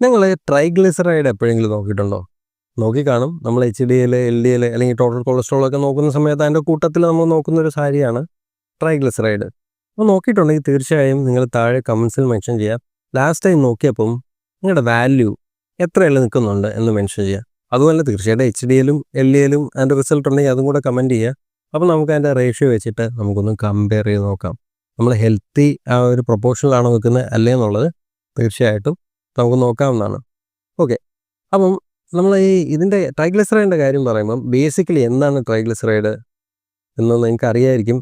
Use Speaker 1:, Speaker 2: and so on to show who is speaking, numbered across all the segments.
Speaker 1: നിങ്ങൾ ട്രൈഗ്ലിസറൈഡ് എപ്പോഴെങ്കിലും നോക്കിയിട്ടുണ്ടോ? നോക്കി കാണും നമ്മൾ H D L L D L അല്ലെങ്കിൽ ടോട്ടൽ കൊളസ്ട്രോൾ ഒക്കെ നോക്കുന്ന സമയത്ത് അതിന്റെ കൂട്ടത്തിൽ നമ്മൾ നോക്കുന്ന ഒരു സാരിയാണ് ട്രൈഗ്ലിസറൈഡ്. അപ്പോൾ നോക്കിയിട്ടുണ്ടെങ്കിൽ തീർച്ചയായും നിങ്ങൾ താഴെ കമൻസിൽ മെൻഷൻ ചെയ്യാം. ലാസ്റ്റ് ടൈം നോക്കിയപ്പം നിങ്ങളുടെ വാല്യൂ എത്രയല്ല നിൽക്കുന്നുണ്ട് എന്ന് മെൻഷൻ ചെയ്യുക അതുപോലെ തീർച്ചയായിട്ടും എച്ച് ഡി എല്ലും എൽ ഡി എല്ലും അതിന്റെ റിസൾട്ട് ഉണ്ടെങ്കിൽ അതും കൂടെ കമന്റ് ചെയ്യുക അപ്പോൾ നമുക്ക് അതിന്റെ റേഷ്യോ വെച്ചിട്ട് നമുക്കൊന്ന് കമ്പയർ ചെയ്ത് നോക്കാം. നമ്മൾ ഹെൽത്തി ആ ഒരു പ്രൊപ്പോർഷനിലാണോ നിൽക്കുന്നത് അല്ലേ എന്നുള്ളത് തീർച്ചയായിട്ടും നമുക്ക് നോക്കാവുന്നതാണ്. ഓക്കെ. അപ്പം നമ്മൾ ഈ ഇതിന്റെ ട്രൈഗ്ലിസറൈഡിന്റെ കാര്യം പറയുമ്പം ബേസിക്കലി എന്താണ് ട്രൈഗ്ലിസറൈഡ് എന്ന് നിങ്ങൾക്ക് അറിയായിരിക്കും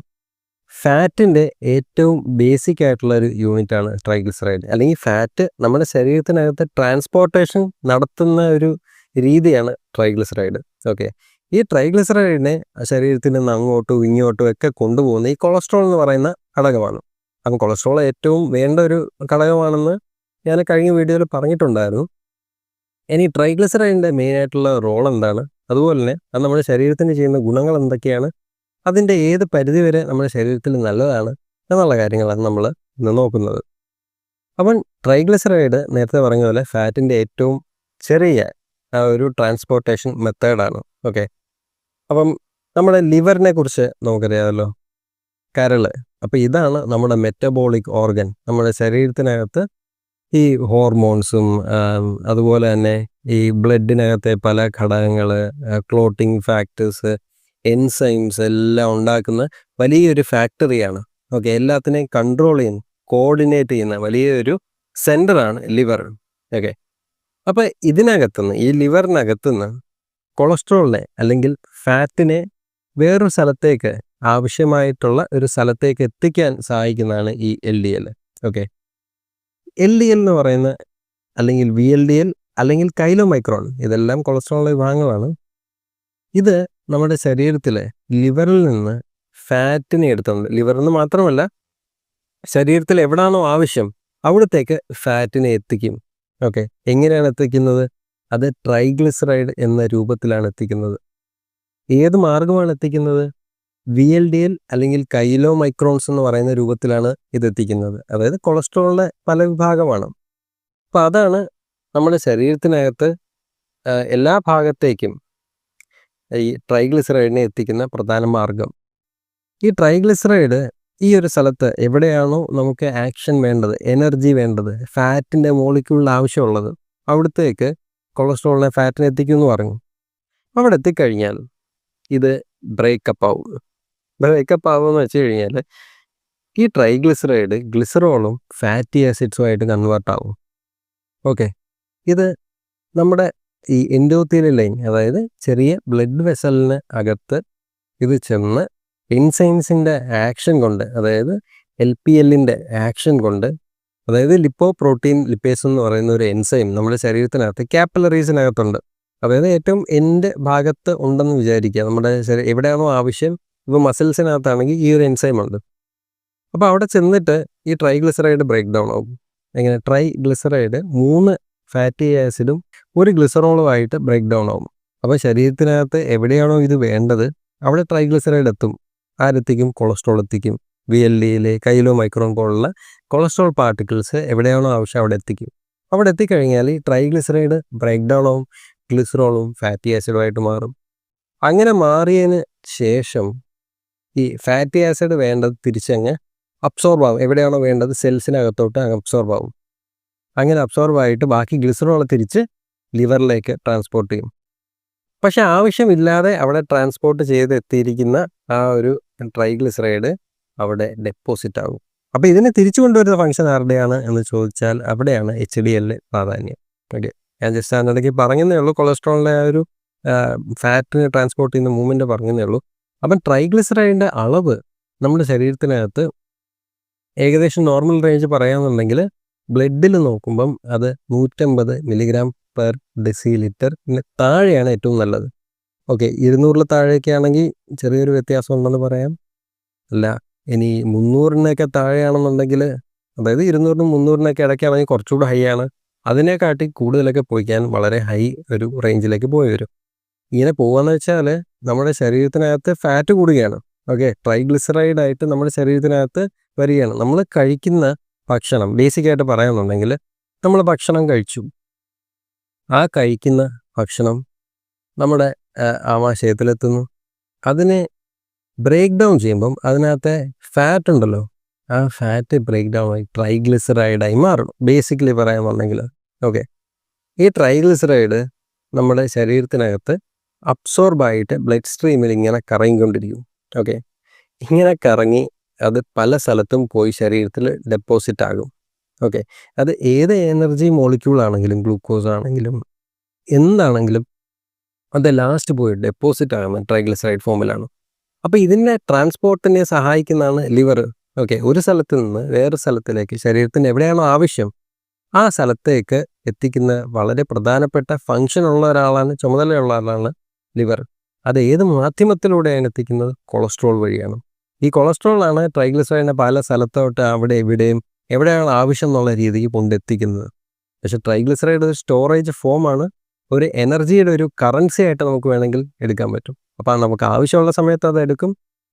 Speaker 1: ഫാറ്റിന്റെ ഏറ്റവും ബേസിക് ആയിട്ടുള്ള ഒരു യൂണിറ്റാണ് ട്രൈഗ്ലിസറൈഡ്. അല്ലെങ്കിൽ ഫാറ്റ് നമ്മുടെ ശരീരത്തിനകത്ത് ട്രാൻസ്പോർട്ടേഷൻ നടത്തുന്ന ഒരു രീതിയാണ് ട്രൈഗ്ലിസറൈഡ്. ഓക്കെ. ഈ ട്രൈഗ്ലിസറൈഡിനെ ശരീരത്തിൽ നിന്ന് അങ്ങോട്ടും ഇങ്ങോട്ടും ഒക്കെ കൊണ്ടുപോകുന്ന ഈ കൊളസ്ട്രോൾ എന്ന് പറയുന്ന ഘടകമാണ്. അപ്പം കൊളസ്ട്രോൾ ഏറ്റവും വേണ്ട ഒരു ഘടകമാണെന്ന് ഞാൻ കഴിഞ്ഞ വീഡിയോയിൽ പറഞ്ഞിട്ടുണ്ടായിരുന്നു. ഇനി ട്രൈഗ്ലിസറൈഡിന്റെ മെയിനായിട്ടുള്ള റോൾ എന്താണ്? അതുപോലെ തന്നെ അത് നമ്മുടെ ശരീരത്തിന് ചെയ്യുന്ന ഗുണങ്ങൾ എന്തൊക്കെയാണ്? അതിന്റെ ഏത് പരിധി വരെ നമ്മുടെ ശരീരത്തിൽ നല്ലതാണ്? എന്നുള്ള കാര്യങ്ങളാണ് നമ്മൾ ഇന്ന് നോക്കുന്നത്. അപ്പം ട്രൈഗ്ലിസറൈഡ് നേരത്തെ പറഞ്ഞ പോലെ ഫാറ്റിന്റെ ഏറ്റവും ചെറിയ ഒരു ട്രാൻസ്പോർട്ടേഷൻ മെത്തേഡാണ് ഓക്കെ? അപ്പം നമ്മുടെ ലിവറിനെ കുറിച്ച് നമുക്കറിയാമല്ലോ. കരൾ. അപ്പോൾ ഇതാണ് നമ്മുടെ മെറ്റബോളിക് ഓർഗൻ നമ്മുടെ ശരീരത്തിനകത്ത് ഈ ഹോർമോൺസും അതുപോലെ തന്നെ ഈ ബ്ലഡിനകത്തെ പല ഘടകങ്ങൾ ക്ലോട്ടിങ് ഫാക്ടേഴ്സ് എൻസൈംസ് എല്ലാം ഉണ്ടാക്കുന്ന വലിയൊരു ഫാക്ടറിയാണ്. ഓക്കെ എല്ലാത്തിനെയും കൺട്രോൾ ചെയ്യുന്ന കോർഡിനേറ്റ് ചെയ്യുന്ന വലിയൊരു സെന്ററാണ് ലിവർ. ഓക്കെ അപ്പോൾ ഇതിനകത്തുനിന്ന് ഈ ലിവറിനകത്തുനിന്ന് കൊളസ്ട്രോളിനെ അല്ലെങ്കിൽ ഫാറ്റിനെ വേറൊരു സ്ഥലത്തേക്ക് ആവശ്യമായിട്ടുള്ള ഒരു സ്ഥലത്തേക്ക് എത്തിക്കാൻ സഹായിക്കുന്നതാണ് ഈ L D L. Okay L D L എന്ന് പറയുന്ന അല്ലെങ്കിൽ വി എൽ ഡി എൽ അല്ലെങ്കിൽ കൈലോ മൈക്രോൺ ഇതെല്ലാം കൊളസ്ട്രോളിലെ വിഭാഗങ്ങളാണ് ഇത് നമ്മുടെ ശരീരത്തിലെ ലിവറിൽ നിന്ന് ഫാറ്റിനെ എടുത്തുണ്ട് ലിവറിൽ നിന്ന് മാത്രമല്ല ശരീരത്തിൽ എവിടാണോ ആവശ്യം അവിടത്തേക്ക് ഫാറ്റിനെ എത്തിക്കും. ഓക്കെ എങ്ങനെയാണ് എത്തിക്കുന്നത്? അത് ട്രൈഗ്ലിസറൈഡ് എന്ന രൂപത്തിലാണ് എത്തിക്കുന്നത്. ഏത് മാർഗമാണ് എത്തിക്കുന്നത്? വി എൽ ഡി എൽ അല്ലെങ്കിൽ കൈലോ മൈക്രോൺസ് എന്ന് പറയുന്ന രൂപത്തിലാണ് ഇത് എത്തിക്കുന്നത് അതായത് കൊളസ്ട്രോളിന്റെ പല വിഭാഗമാണ്. അപ്പം അതാണ് നമ്മുടെ ശരീരത്തിനകത്ത് എല്ലാ ഭാഗത്തേക്കും ഈ ട്രൈഗ്ലിസറൈഡിനെ എത്തിക്കുന്ന പ്രധാന മാർഗം. ഈ ട്രൈഗ്ലിസറൈഡ് ഈ ഒരു സ്ഥലത്ത് എവിടെയാണോ നമുക്ക് ആക്ഷൻ വേണ്ടത് എനർജി വേണ്ടത് ഫാറ്റിന്റെ മോളിക്യൂളിൽ ആവശ്യമുള്ളത് അവിടത്തേക്ക് കൊളസ്ട്രോളിനെ ഫാറ്റിനെ എത്തിക്കുമെന്ന് പറഞ്ഞു. അവിടെ എത്തിക്കഴിഞ്ഞാൽ ഇത് ബ്രേക്കപ്പ് ആവും. ബ്രേക്കപ്പ് ആവുമെന്ന് വെച്ച് കഴിഞ്ഞാൽ ഈ ട്രൈഗ്ലിസറൈഡ് ഗ്ലിസറോളും ഫാറ്റി ആസിഡ്സും ആയിട്ട് കൺവേർട്ട് ആവും. ഓക്കെ. ഇത് നമ്മുടെ ഈ എൻഡോത്തീലിയൽ ലൈൻ അതായത് ചെറിയ ബ്ലഡ് വെസലിന് അകത്ത് ഇത് ചെന്ന് ഇൻസൈൻസിന്റെ ആക്ഷൻ കൊണ്ട് അതായത് എൽ പി എല്ലിന്റെ ആക്ഷൻ കൊണ്ട് അതായത് ലിപ്പോ പ്രോട്ടീൻ ലിപ്പേസ് എന്ന് പറയുന്ന ഒരു എൻസൈം നമ്മുടെ ശരീരത്തിനകത്ത് ക്യാപ്പലറീസിനകത്തുണ്ട്. അതായത് ഏറ്റവും എന്റെ ഭാഗത്ത് ഉണ്ടെന്ന് വിചാരിക്കുക. നമ്മുടെ എവിടെയാണോ ആവശ്യം ഇപ്പോൾ മസിൽസിനകത്താണെങ്കിൽ ഈ ഒരു എൻസൈം ഉണ്ട്. അപ്പോൾ അവിടെ ചെന്നിട്ട് ഈ ട്രൈഗ്ലിസറൈഡ് ബ്രേക്ക് ഡൗൺ ആകും എങ്ങനെ? ട്രൈ ഗ്ലിസറൈഡ് മൂന്ന് ഫാറ്റി ആസിഡും ഒരു ഗ്ലിസറോളുമായിട്ട് ബ്രേക്ക് ഡൗൺ ആകും അപ്പോൾ ശരീരത്തിനകത്ത് എവിടെയാണോ ഇത് വേണ്ടത് അവിടെ ട്രൈഗ്ലിസറൈഡ് എത്തും. ആരെത്തിക്കും? കൊളസ്ട്രോൾ എത്തിക്കും. വി എൽ ഡിയിലെ കൈലോ മൈക്രോൺ പോലുള്ള കൊളസ്ട്രോൾ പാർട്ടിക്കിൾസ് എവിടെയാണോ ആവശ്യം അവിടെ എത്തിക്കും. അവിടെ എത്തിക്കഴിഞ്ഞാൽ ഈ ട്രൈഗ്ലിസറൈഡ് ബ്രേക്ക് ആവും ഗ്ലിസറോളും ഫാറ്റി ആസിഡുമായിട്ട് മാറും. അങ്ങനെ മാറിയതിന് ശേഷം ഈ ഫാറ്റി ആസിഡ് വേണ്ടത് തിരിച്ചങ്ങ് അബ്സോർബ് ആവും. എവിടെയാണോ വേണ്ടത്? സെൽസിനകത്തോട്ട് അബ്സോർബ് ആവും. അങ്ങനെ അബ്സോർബ് ആയിട്ട് ബാക്കി ഗ്ലിസറോൾ തിരിച്ച് ലിവറിലേക്ക് ട്രാൻസ്പോർട്ട് ചെയ്യും. പക്ഷെ ആവശ്യമില്ലാതെ അവിടെ ട്രാൻസ്പോർട്ട് ചെയ്ത് എത്തിയിരിക്കുന്ന ആ ഒരു ട്രൈഗ്ലിസറൈഡ് അവിടെ ഡെപ്പോസിറ്റ് ആകും അപ്പോൾ ഇതിനെ തിരിച്ചു കൊണ്ടുവരുന്ന ഫംഗ്ഷൻ ആരുടെയാണ് എന്ന് ചോദിച്ചാൽ അവിടെയാണ് എച്ച് ഡി എല്ലിന്റെ പ്രാധാന്യം. ഓക്കെ ഞാൻ ജസ്റ്റ് അതിനിടയ്ക്ക് പറഞ്ഞതേ ഉള്ളൂ. കൊളസ്ട്രോളിന്റെ ആ ഒരു ഫാറ്റിന് ട്രാൻസ്പോർട്ട് ചെയ്യുന്ന മൂവ്മെന്റ് പറഞ്ഞതേ ഉള്ളൂ. അപ്പം ട്രൈഗ്ലിസറൈഡിന്റെ അളവ് നമ്മുടെ ശരീരത്തിനകത്ത് ഏകദേശം നോർമൽ റേഞ്ച് പറയാമെന്നുണ്ടെങ്കിൽ ബ്ലഡിൽ നോക്കുമ്പം അത് നൂറ്റമ്പത് മില്ലിഗ്രാം പെർ ഡെസി ലിറ്റർ പിന്നെ താഴെയാണ് ഏറ്റവും നല്ലത്. ഓക്കെ ഇരുന്നൂറിൽ താഴെയൊക്കെ ആണെങ്കിൽ ചെറിയൊരു വ്യത്യാസം ഉണ്ടെന്ന് പറയാം. അല്ല ഇനി മുന്നൂറിനൊക്കെ താഴെയാണെന്നുണ്ടെങ്കിൽ അതായത് ഇരുന്നൂറിനും മുന്നൂറിനൊക്കെ ഇടയ്ക്കാണെങ്കിൽ കുറച്ചുകൂടെ ഹൈ ആണ്. അതിനെക്കാട്ടി കൂടുതലൊക്കെ പോയിക്കാൻ വളരെ ഹൈ ഒരു റേഞ്ചിലേക്ക് പോയി വരും. ഇങ്ങനെ പോകാന്ന് വെച്ചാൽ നമ്മുടെ ശരീരത്തിനകത്ത് ഫാറ്റ് കൂടുകയാണ്. ഓക്കെ ട്രൈഗ്ലിസറൈഡ് ആയിട്ട് നമ്മുടെ ശരീരത്തിനകത്ത് വരികയാണ്. നമ്മൾ കഴിക്കുന്ന ഭക്ഷണം ബേസിക്കായിട്ട് പറയാമെന്നുണ്ടെങ്കിൽ നമ്മൾ ഭക്ഷണം കഴിച്ചു. ആ കഴിക്കുന്ന ഭക്ഷണം നമ്മുടെ ആമാശയത്തിലെത്തുന്നു. അതിനെ ബ്രേക്ക് ഡൗൺ ചെയ്യുമ്പം അതിനകത്തെ ഫാറ്റ് ഉണ്ടല്ലോ? ആ ഫാറ്റ് ബ്രേക്ക് ഡൗൺ ആയി ട്രൈഗ്ലിസറൈഡായി മാറണം. ബേസിക്കലി പറയാമെന്നുണ്ടെങ്കിൽ ഓക്കെ ഈ ട്രൈഗ്ലിസറൈഡ് നമ്മുടെ ശരീരത്തിനകത്ത് അബ്സോർബായിട്ട് ബ്ലഡ് സ്ട്രീമിൽ ഇങ്ങനെ കറങ്ങിക്കൊണ്ടിരിക്കും. ഓക്കെ ഇങ്ങനെ കറങ്ങി അത് പല സ്ഥലത്തും പോയി ശരീരത്തിൽ ഡെപ്പോസിറ്റ് ആകും. ഓക്കെ അത് ഏത് എനർജി മോളിക്യൂൾ ആണെങ്കിലും ഗ്ലൂക്കോസ് ആണെങ്കിലും എന്താണെങ്കിലും അത് ലാസ്റ്റ് പോയി ഡെപ്പോസിറ്റ് ആകുന്ന ട്രൈഗ്ലിസറൈഡ് ഫോമിലാണ് അപ്പോൾ ഇതിന്റെ ട്രാൻസ്പോർട്ടിനെ സഹായിക്കുന്നതാണ് ലിവർ ഓക്കെ ഒരു സ്ഥലത്ത് നിന്ന് വേറെ സ്ഥലത്തിലേക്ക് ശരീരത്തിന് എവിടെയാണോ ആവശ്യം ആ സ്ഥലത്തേക്ക് എത്തിക്കുന്ന വളരെ പ്രധാനപ്പെട്ട ഫങ്ഷൻ ഉള്ള ഒരാളാണ് ചുമതലയുള്ള ആളാണ് ലിവർ. അത് ഏത് മാധ്യമത്തിലൂടെയാണ് എത്തിക്കുന്നത്? കൊളസ്ട്രോൾ വഴിയാണ്. ഈ കൊളസ്ട്രോളാണ് ട്രൈഗ്ലിസറൈഡിനെ പല സ്ഥലത്തോട്ട് അവിടെ ഇവിടെയും എവിടെയാണ് ആവശ്യം എന്നുള്ള രീതിയിൽ കൊണ്ടെത്തിക്കുന്നത് പക്ഷേ ട്രൈഗ്ലിസറൈഡ് ഒരു സ്റ്റോറേജ് ഫോമാണ് ഒരു എനർജിയുടെ ഒരു കറൻസി ആയിട്ട് നമുക്ക് വേണമെങ്കിൽ എടുക്കാൻ പറ്റും. അപ്പോൾ നമുക്ക് ആവശ്യമുള്ള സമയത്ത് അത് എടുക്കും.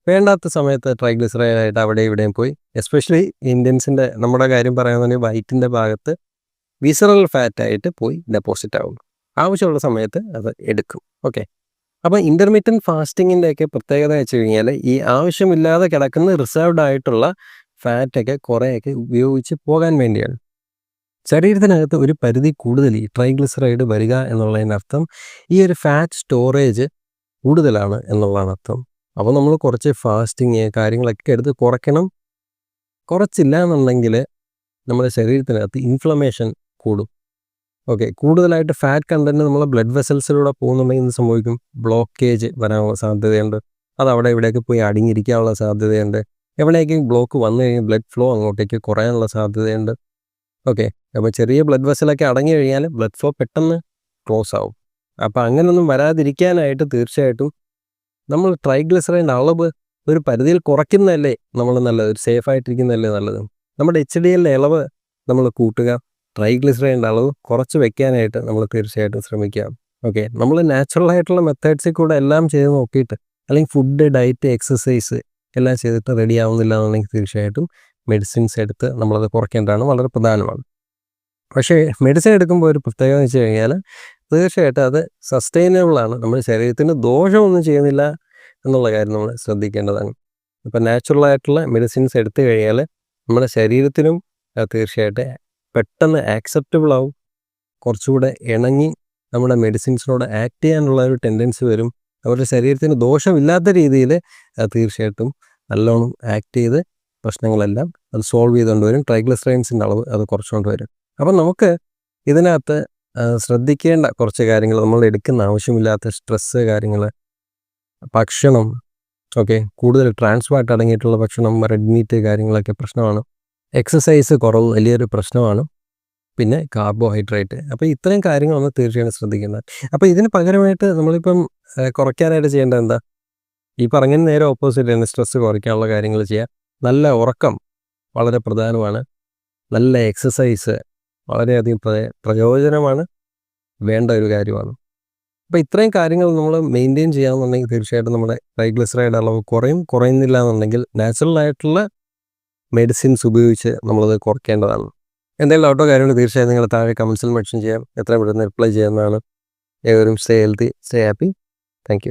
Speaker 1: വേണ്ടാത്ത സമയത്ത് ട്രൈഗ്ലിസറൈഡ് ആയിട്ട് അവിടെ ഇവിടെയും പോയി. എസ്പെഷ്യലി ഇന്ത്യൻസിന്റെ നമ്മുടെ കാര്യം പറയുകയാണെങ്കിൽ വൈറ്റിന്റെ ഭാഗത്ത് വിസറൽ ഫാറ്റായിട്ട് പോയി ഡെപ്പോസിറ്റ് ആവും ആവശ്യമുള്ള സമയത്ത് അത് എടുക്കും. ഓക്കെ. അപ്പോൾ ഇന്റർമീഡിയറ്റ് ഫാസ്റ്റിങ്ങിന്റെ ഒക്കെ പ്രത്യേകത വെച്ച് കഴിഞ്ഞാൽ ഈ ആവശ്യമില്ലാതെ കിടക്കുന്ന റിസർവ്ഡ് ആയിട്ടുള്ള ഫാറ്റ് ഫാറ്റൊക്കെ കുറേയൊക്കെ ഉപയോഗിച്ച് പോകാൻ വേണ്ടിയാണ്. ശരീരത്തിനകത്ത് ഒരു പരിധി കൂടുതൽ ഈ ട്രൈഗ്ലിസറൈഡ് വരിക എന്നുള്ളതിനർത്ഥം ഈ ഒരു ഫാറ്റ് സ്റ്റോറേജ് കൂടുതലാണ് എന്നുള്ളതാണ് അർത്ഥം. അപ്പോൾ നമ്മൾ കുറച്ച് ഫാസ്റ്റിങ് കാര്യങ്ങളൊക്കെ എടുത്ത് കുറയ്ക്കണം. കുറച്ചില്ല എന്നുണ്ടെങ്കിൽ നമ്മുടെ ശരീരത്തിനകത്ത് ഇൻഫ്ലമേഷൻ കൂടും. ഓക്കെ കൂടുതലായിട്ട് ഫാറ്റ് കണ്ടന്റ് നമ്മളെ ബ്ലഡ് വെസൽസിലൂടെ പോകുന്നുണ്ടെങ്കിൽ എന്ത് സംഭവിക്കും? ബ്ലോക്കേജ് വരാനുള്ള സാധ്യതയുണ്ട്. അത് അവിടെ ഇവിടെയൊക്കെ പോയി അടിഞ്ഞിരിക്കാനുള്ള സാധ്യതയുണ്ട്. എവിടെയൊക്കെ ബ്ലോക്ക് വന്നു കഴിഞ്ഞാൽ ബ്ലഡ് ഫ്ലോ അങ്ങോട്ടേക്ക് കുറയാനുള്ള സാധ്യതയുണ്ട്. ഓക്കെ അപ്പോൾ ചെറിയ ബ്ലഡ് വെസലൊക്കെ അടങ്ങി കഴിഞ്ഞാൽ ബ്ലഡ് ഫ്ലോ പെട്ടെന്ന് ക്ലോസ് ആവും. അപ്പോൾ അങ്ങനെയൊന്നും വരാതിരിക്കാനായിട്ട് തീർച്ചയായിട്ടും നമ്മൾ ട്രൈഗ്ലിസറൈന്റെ അളവ് ഒരു പരിധിയിൽ കുറയ്ക്കുന്നതല്ലേ നമ്മൾ നല്ലത്? ഒരു സേഫ് ആയിട്ടിരിക്കുന്നതല്ലേ നല്ലത്? നമ്മുടെ എച്ച് ഡി എല്ലിന്റെ ഇളവ് നമ്മൾ കൂട്ടുക. ട്രൈഗ്ലിസറൈന്റെ അളവ് കുറച്ച് വെക്കാനായിട്ട് നമ്മൾ തീർച്ചയായിട്ടും ശ്രമിക്കാം. ഓക്കെ നമ്മൾ നാച്ചുറൽ ആയിട്ടുള്ള മെത്തേഡ്സിൽ കൂടെ എല്ലാം ചെയ്ത് നോക്കിയിട്ട് അല്ലെങ്കിൽ ഫുഡ് ഡയറ്റ് എക്സസൈസ് എല്ലാം ചെയ്തിട്ട് റെഡി ആവുന്നില്ല എന്നുണ്ടെങ്കിൽ തീർച്ചയായിട്ടും മെഡിസിൻസ് എടുത്ത് നമ്മളത് കുറയ്ക്കേണ്ടതാണ് വളരെ പ്രധാനമാണ്. പക്ഷേ മെഡിസിൻ എടുക്കുമ്പോൾ ഒരു പ്രത്യേകത എന്ന് വെച്ച് കഴിഞ്ഞാൽ തീർച്ചയായിട്ടും അത് സസ്റ്റൈനബിൾ ആണ്. നമ്മുടെ ശരീരത്തിന് ദോഷമൊന്നും ചെയ്യുന്നില്ല എന്നുള്ള കാര്യം നമ്മൾ ശ്രദ്ധിക്കേണ്ടതാണ്. ഇപ്പം നാച്ചുറൽ ആയിട്ടുള്ള മെഡിസിൻസ് എടുത്തു കഴിഞ്ഞാൽ നമ്മുടെ ശരീരത്തിനും തീർച്ചയായിട്ടും പെട്ടെന്ന് ആക്സെപ്റ്റബിൾ ആവും. കുറച്ചുകൂടെ ഇണങ്ങി നമ്മുടെ മെഡിസിൻസിനോട് ആക്ട് ചെയ്യാനുള്ള ഒരു ടെൻഡൻസി വരും. അവരുടെ ശരീരത്തിന് ദോഷമില്ലാത്ത രീതിയിൽ തീർച്ചയായിട്ടും നല്ലോണം ആക്ട് ചെയ്ത് പ്രശ്നങ്ങളെല്ലാം അത് സോൾവ് ചെയ്തുകൊണ്ട് വരും. ട്രൈഗ്ലിസറൈൻസിന്റെ അളവ് അത് കുറച്ചുകൊണ്ട് വരും. അപ്പം നമുക്ക് ഇതിനകത്ത് ശ്രദ്ധിക്കേണ്ട കുറച്ച് കാര്യങ്ങൾ നമ്മൾ എടുക്കുന്ന ആവശ്യമില്ലാത്ത സ്ട്രെസ്സ് കാര്യങ്ങൾ ഭക്ഷണം ഓക്കെ കൂടുതൽ ട്രാൻസ്ഫാറ്റ് അടങ്ങിയിട്ടുള്ള ഭക്ഷണം റെഡ് മീറ്റ് കാര്യങ്ങളൊക്കെ പ്രശ്നമാണ്. എക്സസൈസ് കുറവ് വലിയൊരു പ്രശ്നമാണ്. പിന്നെ കാർബോഹൈഡ്രേറ്റ്. അപ്പോൾ ഇത്രയും കാര്യങ്ങളൊന്ന് തീർച്ചയായും ശ്രദ്ധിക്കുന്നത് അപ്പോൾ ഇതിന് പകരമായിട്ട് നമ്മളിപ്പം കുറയ്ക്കാനായിട്ട് ചെയ്യേണ്ടത് എന്താ? ഈ പറഞ്ഞ നേരെ ഓപ്പോസിറ്റ് തന്നെ സ്ട്രെസ് കുറയ്ക്കാനുള്ള കാര്യങ്ങൾ ചെയ്യുക നല്ല ഉറക്കം വളരെ പ്രധാനമാണ്. നല്ല എക്സസൈസ് വളരെയധികം പ്രയോജനമാണ്. വേണ്ട ഒരു കാര്യമാണ്. അപ്പോൾ ഇത്രയും കാര്യങ്ങൾ നമ്മൾ മെയിന്റെയിൻ ചെയ്യാമെന്നുണ്ടെങ്കിൽ തീർച്ചയായിട്ടും നമ്മുടെ ട്രൈഗ്ലിസറൈഡ് അളവ് കുറയും. കുറയുന്നില്ല എന്നുണ്ടെങ്കിൽ നാച്ചുറൽ ആയിട്ടുള്ള മെഡിസിൻസ് ഉപയോഗിച്ച് നമ്മളത് കുറയ്ക്കേണ്ടതാണ്. എന്തെങ്കിലും ഡൗട്ടോ കാര്യങ്ങൾ തീർച്ചയായും നിങ്ങൾ താഴെ കമൻസിൽ മെൻഷൻ ചെയ്യാം. എത്രയും പെട്ടെന്ന് റിപ്ലൈ ചെയ്യാവുന്നതാണ്. ഏവരും stay healthy stay happy thank